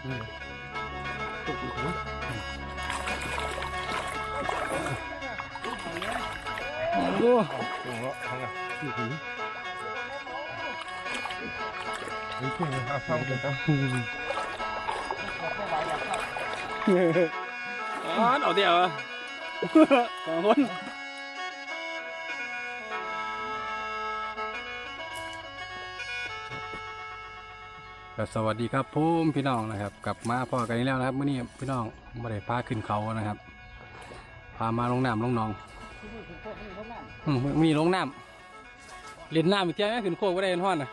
โอ้โหถูกแล้วทั้งนั้นอื้อหือนี่ขึ้นเลย ครับสวัสดีครับผมพี่น้องนะครับ กลับมาพ่อกันอีกแล้วนะครับเมื่อนี้พี่น้องม่ได้พาขึ้นเขานะครับ พามาลงน้ำลงหนองอืมมีลงน้ำเล่นน้ำอีกเที่ยวไหมขึ้นโคกก็ได้เห็นห้อนนะ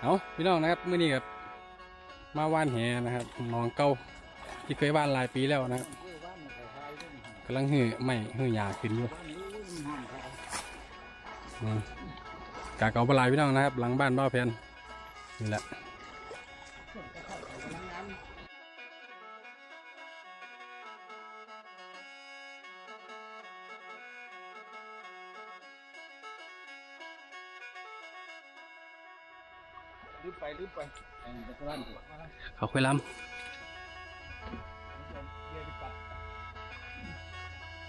เอาพี่น้องนะครับเมื่อนี้กับมาว่านแหนะครับหนองเก่าที่เคยว่านหลายปีแล้วนะครับกำลังหื้อไม่หื้อหยาขึ้นอยู่อืมกาเก่าปลายพี่น้องนะครับ หลังบ้านบ้าวแพน นี่แหละลืมไปลืมไปเขาคุยล้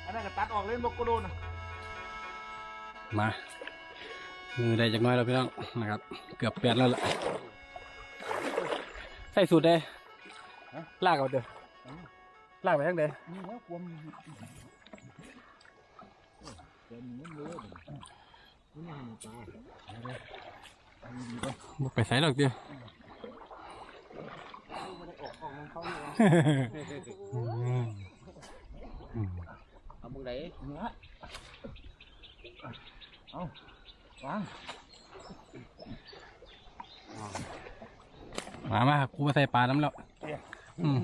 อันนั้นก็ตัดออกเล่นบกกระโดนนะำมา มือได้จากหน้อยแล้วพี่น้องนะครับ เกือบแปดแล้วล่ะใส่สูตรเลยลากเอาเด้อลากไปทางเด้นี่แล้วความเดี๋ยวนี้มันเยอะนี่มันปลาบ่ไปใส่ดอกเดียวไม่ได้ออกของเขาเลยเอาบุงไหนเนื้อเอาวาง มามากูมาใส่ปลาน้ำแล้วอืม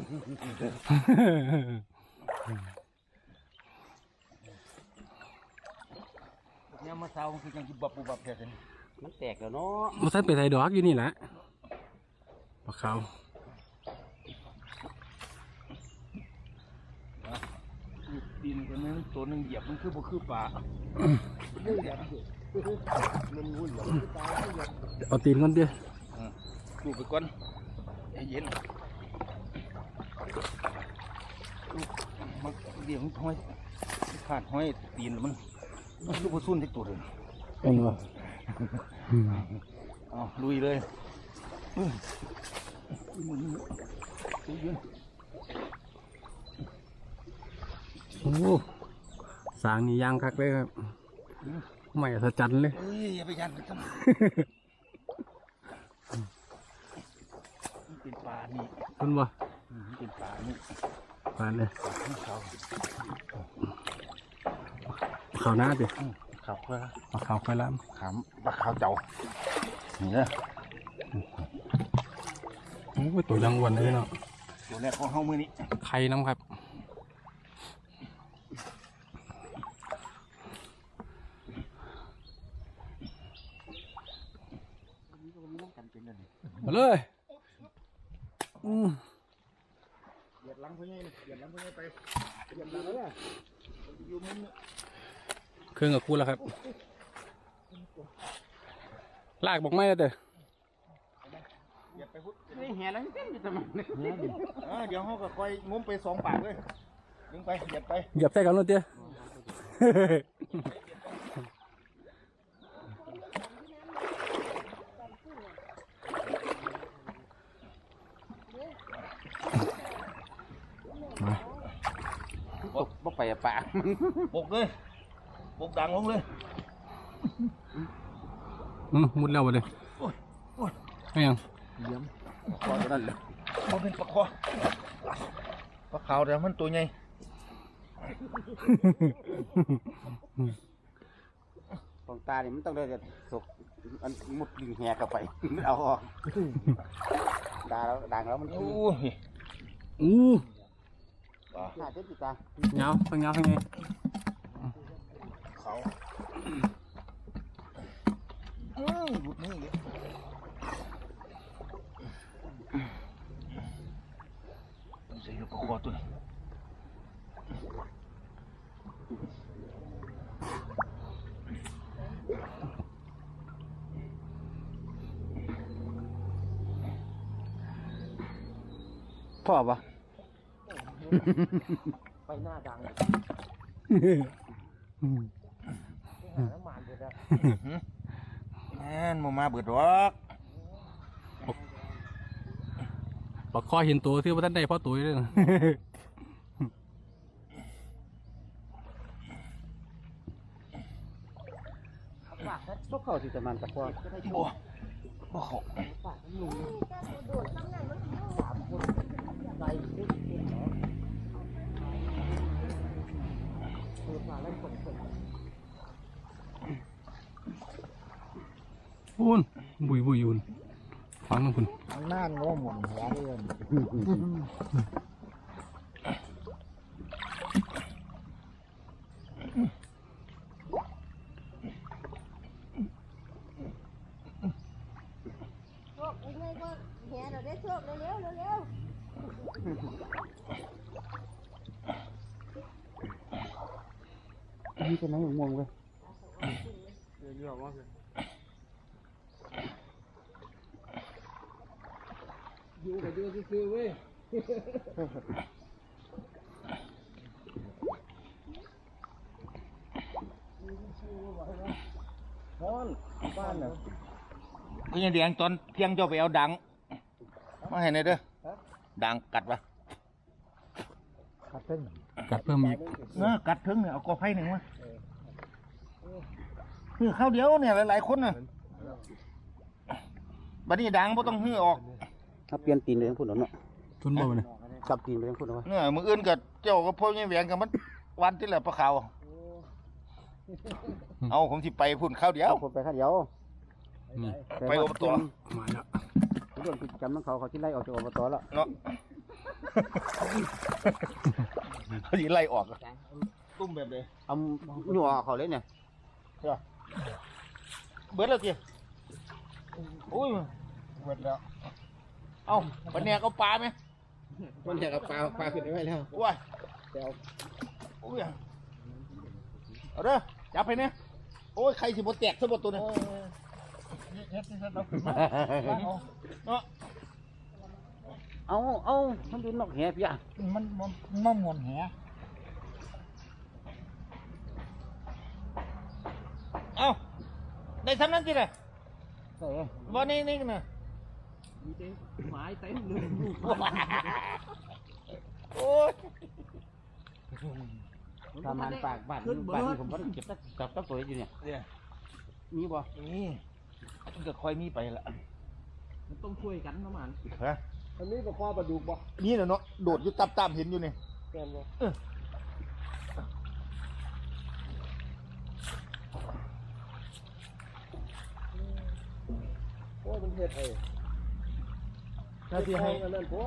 เนี่ยมาเช้าคือยังกินบับบุบับแค่นี้มันแตกแล้วเนาะมาใส่ไปใส่ดอกอยู่นี่แหละปลาขาวดินตัวนึงตัวนึงเหยียบมันคือบ่คือปลา เหยียบมันวุ่นหรอปลาเหยียบเอาตีนก่อนเดียวดูไปก่อนใจเย็นมันเดี๋ยวมันห้อยขาดห้อยตีนมันมันลูกผสุ่นที่ตัวเลยเอ็นวะเอาลุยเลยอื้อใจเย็นโอ้สางนี่ยางคักเลยครับ ไม่อัศจรรย์เลย เอ้ยอย่าไปยันมันทำไมมันเป็นปลานี่คุณบ่อืมมันเป็นปลานี่ปลาเลยปลาที่เขาขาวหน้าดิอืมเขาเพื่อปลาขาวไฟล้ขามปลาขาวเจ้านี่นะำโอ้ยตัวยังอ้วนเลยเนาะตัวแรกของเฮามือนี้ ไข่น้ำครับ กันเป็นอันนี้ มาเลยอืมเหยียดหลังเพื่อนไงเหยียดหลังเพื่อนไงไปเหยียดหลังเลยอยู่มุมนี้เครื่องกับคู่แล้วครับ ลากบอกไม่แล้วเด้อเหยียดไปพุทธไม่แห่แล้วเต้นอยู่ทำไมเนี่ยอ่าเดี๋ยวเขาก็คอยงุ้มไปสองปากเลยดึงไปเหยียดไปเหยียบใส่กันแล้วเด้ อบ่บ่ไปอะป่าปกเลยปกดังลงเลยอืมมุดแล้วไปเลยโอ้ยโอ้ยไม่ยังเยี่ยมคอตัวนั้นเลยมันเป็นปลาคอปลาขาวแต่มันตัวใหญ่ของตาเนี่ยมันต้องได้แต่สกมันมุดดึงแห่เข้าไปมันเอาออกดาแล้วดังแล้วมันโอ้ยอู้ หน้าเจ็บจิตาเงา ฟังเงาฟังไงเขาอืมหลุดมือเลยใส่ลูกปลาคอตัวนี้พ่อปะไปหน้าดังน้ำมันเดือดแอนมามาเบิดรอกปากคอเห็นตัวที่ว่าท่านได้พ่อตุ้ยเลยนะพวกเขาที่จะมันกับพ่อบ่บ่เขา พูนบุยบุยยุนฟังนะคุณน้าง้อหมุนหัวเลยโชคยังไงก็แห่เราได้โชคเร็วเร็วนี่เป็นไรของมงเลยอยู่กับอ ยู่ซื่อๆเว้ยนอนบ้านน่ะก็ยังเดียงตอนเที่ยงเจ้าไปเอาดังมาให้หน่อยเด้อดังกัดปะครับเพิ่งกัดเพิ่มอีกเออกัดถึงเนี่ยเอากอไผ่หนึ่งมาคือข้าวเดียวเนี่ยหลายๆคนน่ะบัดนี้ดังบ่ต้องหื้อออก ถ้าเปลี่ยนตีนไปทั้งพุ่นแล้วเนาะทุนบ่เนี่ยกลับตีนไปทั้งพุ่นแล้ววะเนี่ยมืออื่นกับเจ้ากับพ่อยังแหวงกันมันวันที่แหละปลาขาวเอาผมสิไปพุ่นข้าวเดียวเอาคนไปข้างเดียวนี่ไปอบตมาแล้วเรื่องกิจกรรมของเขาเขาที่ไล่ออกจากอบตแล้วเนาะเขาสิไล่ออกตุ้มแบบเลยเอาหนัวเขาเลยเนี่ยเบิดแล้วจีอุ้ยเบิดแล้ว เอาบันแนกเอาปลาไหมมันอยากเอาปลาปลาขึ้นไปไว้แล้วว้ายอุ้ยเอาเด้อจับไปเนี่ยโอ้ยใครสิบ่แตกซะบ่ตัวนี้เนาะเอาเอามันดูนกแหพี่อะมันมันมันมวนแหเอาได้ทำนั้นสิเลยใส่บ่นี่นี่นะ ไม้เต็มเลยโอ้ยทำงานปากบ้านบ้านนี้ผมก็ต้องเก็บกับกับตัวอยู่เนี่ยเนี่ยมีบ่นี่มันก็ค่อยมีไปละมันต้องช่วยกันนะมันฮะอันนี้ก็ข้อประดูกบ่นี่แหละเนาะโดดอยู่ตับตามเห็นอยู่นี่แกนบ่โอ้ยมันเฮ็ดเอ้ ถ้าที่ให้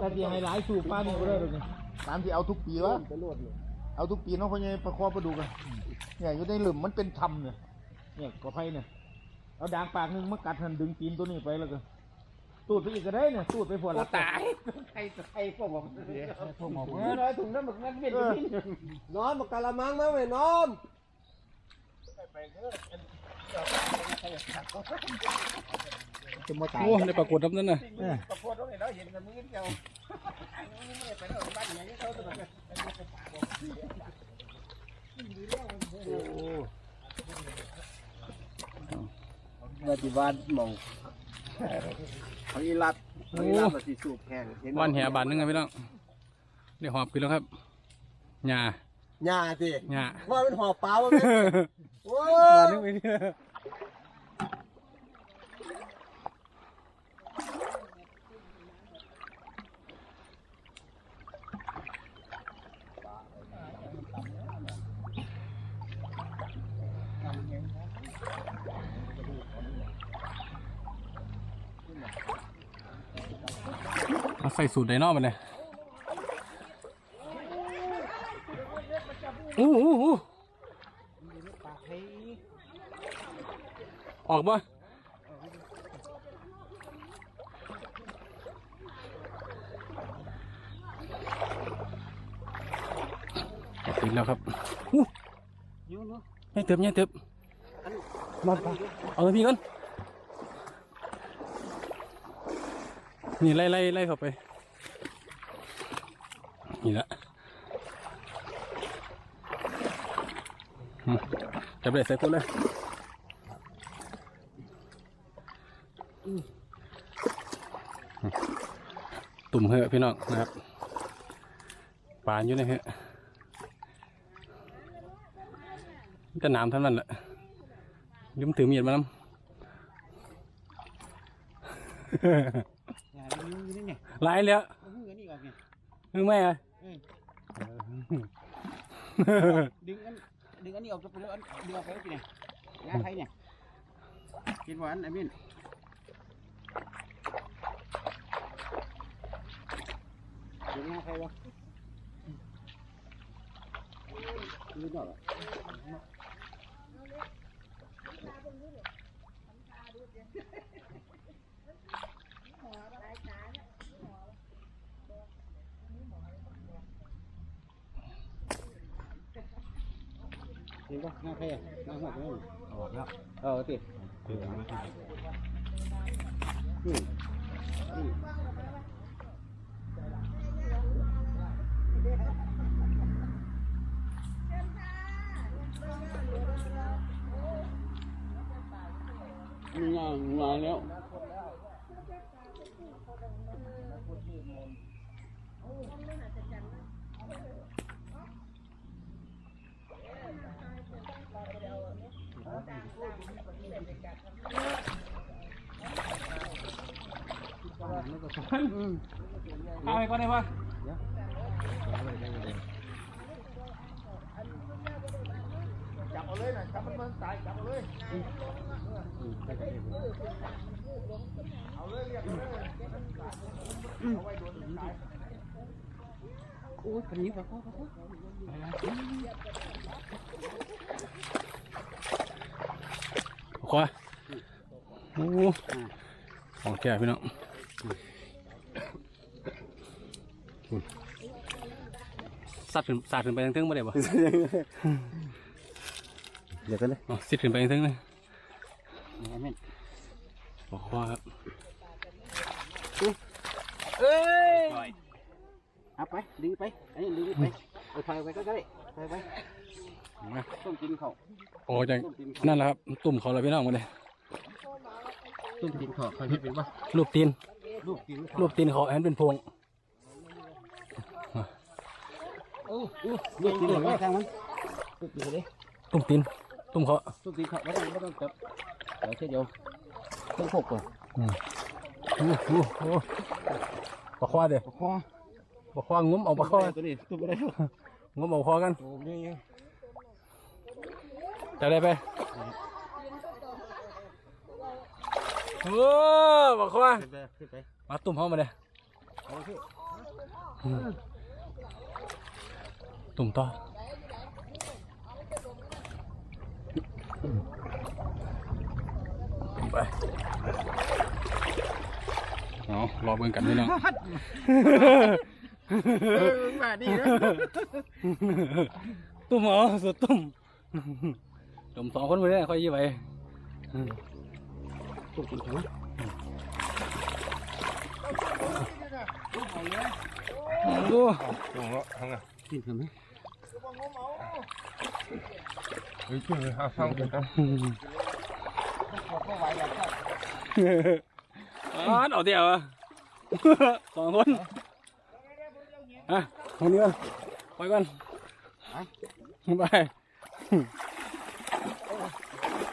ถ้าที่ให้หลายสูบป้านี่ก็ได้เลยนี่ตามที่เอาทุกปีวะไปรวดเลยเอาทุกปีเนาะเพราะยังประคอประดูกันเนี่ยอยู่ในหลุมมันเป็นทำเนี่ยเนี่ยกอไผ่เนี่ยเอาด่างปากหนึงมากัดหันดึงตีนตัวนี้ไปแล้วก็ตูดไปอีกก็ได้เนี่ยตูดไปพอละตายใครใครพวกผมพวกหมอเพื่เอออนน้อยถุงน้ำมันมันเป็นที่นอนมากะละมังมาไว้นอน จะมาตายโอ้ในปรากฏน้ำนั่นน่ะประพวดตรงนี้เราเห็นกันมือเดียวไปเถอะบ้านไหนเขาจะแบบปฏิบัติมองเขาอีรัดเขาอีรัดปฏิสูบแห้งเห็วันแห่บาทนึงไงพี่น้องได้หอบขึ้นแล้วครับหญ้าหญ้าสิหญ้าว่าเป็นหอบเปล่าว่าเป็นโอ้บาทย นึงไปเนี่ย เอา ใส่สูตรไดโนมันเลยอู้อู้อู้ออกบ่ติดแล้วครับอู้อยู่เนาะยังเติบยังเติบมาเอาตัวพี่ก่อนนี่ไล่ไล่ไล่เข้าไป นี่ละอืมจับเลยใส่ก้นเลยอืมตุ่มเหอะพี่น้องนะครับปานอยู่ในเหอะมันจะหนามเท่านั้นแหละยุ่มถือมีดมานำอย่าดึงอยู่นี่เนี่ยหลายแล้วเอามือนี่ออกเนี่ยมึงแม่ อะดึงอันดึงอันนี้ออกจะไปแล้วอันดึงออกไปแล้วกินเนี่ยงาไทยเนี่ยกินหวานไอ้มินดึงงาไทยวะดึงออกอะเห็นปะหน้าแพร่หน้าหัวตรงนั้นออกแล้วเออติอืมอืมงานงานแล้ว เอาไปก่อนได้ปะจับเอาเลยนะจับมันมันตายจับเอาเลยเอาเลยเรียกเอาเลยโอ้ยคันนี้ปะเขาเขาข วาโอ้ของแก่พี่น้องคุณสัตว์ขึ้นสัตว์ขึ้นไปทางเทึงบ่ได้บ่เดี๋ยวกันเลยอ๋อสิขึ้นไปทางเทึงเลยไอ้มินบอกขวาครับเอ้ยเอาไปดึงไปอันนี้ดึงไปเอาถอยไปก็ได้ถอยไปต้องกินเขา โอ้จังนั่นแหละครับตุ่มเขาเลยพี่น้องมาเลยต้องกินเขาใครที่เป็นปะรูปตีนลูกกินเขารูปตีนเขาแอนเป็นพวงโอ้โอ้ลูกกินเหรอทางมันลูกกินเลยตุ่มตีนตุ่มเขาลูกกินเขาไม่ต้องไม่ต้องจับเดี๋ยวเช่เดียวต้องพกก่อนโอ้โหโอ้ปลาควาเด้อคอปลาควางุ้มเอาปลาควาตัวนี้ตัวอะไรงุ้มเอาควากันโอ้ย ยังจะได้ไปโอ้ปลาควาขึ้นไปขึ้นไปมาตุ่มเขามาเลยเอาสิตุ่มต่อไปเอารอเบิ่งกันพี่น้องมาดีนะตุ่มเหรอสุดตุ่ม ตุ่มสองคนไปเลยค่อยยี่ไปลูกกินเขาดูจุ่มแล้วทางไงกินเขาไหมเฮ้ยจุ่มเลยเอาช่างกันครับอ๋อเอาเดียวอะสองคนอะคนนี้ก่อนไปก่อนไป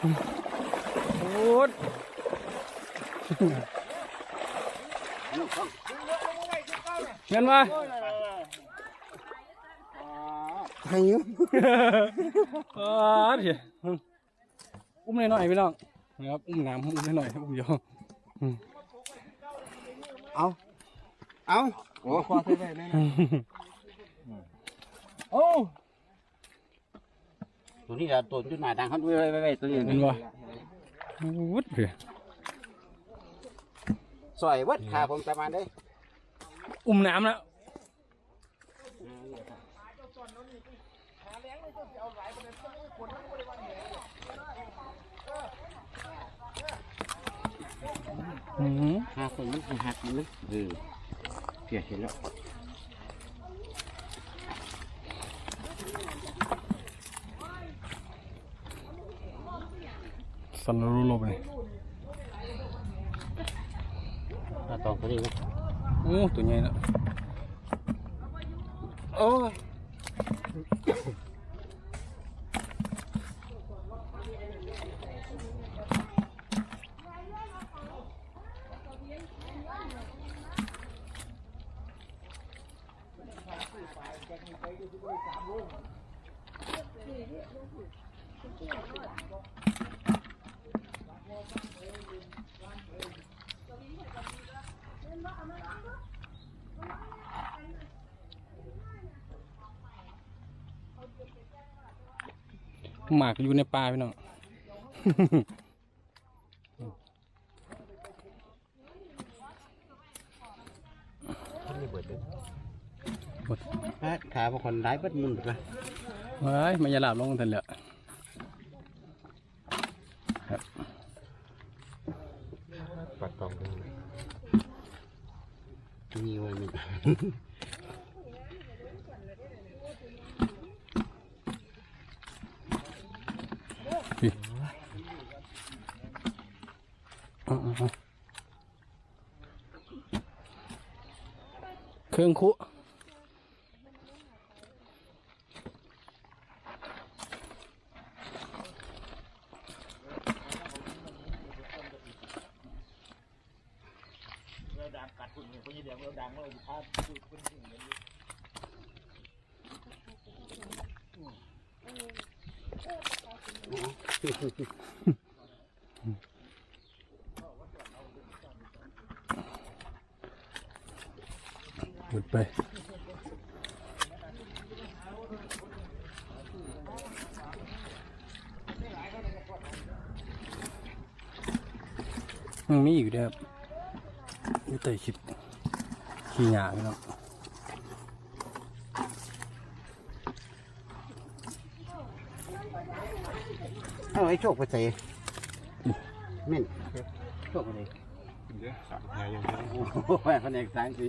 โอ้ยเงินมาให้ยิ้มอ๋อเดี๋ยวอุ้มหน่อยๆพี่น้องนะครับอุ้มน้ำอุ้มหน่อยๆอุ้มเดียวเอาเอาโอ้คอเท่ไปเลยนะโอ้ ตัวนี้อะตัวจุดหนาดังเขาด้วยไปไปตัวนี้เห็นบ่วุดเพี่สอยวัดขาผมประมาณได้อุ้มน้ำแล้วอืมหาคนมันหักมันเลยเออเพียเห็นแล้ว สันรูลบเลยตาตองพอดีไหมโอ้ตัวใหญ่แล้วโอ้ยหมากอยู่ในป่าพี่น้องถ้าขาบางคนร้ายเบัดมุนถูกไหมเฮ้ยมันจะหลับลงทันเลยปัดตองดูมีไว้มี เอาเอาเอา เครื่องคุ เราดังกัดคุณเนี่ยคนยี่เดียวเราดังเราอยู่ภาพคือคนที่เหมือนนี้หมดไปยังมีอยู่เด้อครับนี่เตยคิดขี้หยาพี่น้องเอาไอ้โชคไปใส่เม่นโชคไปเลยเดี๋ยวสามแห่งอย่างเดียวโอ้โหแผนกสางสิ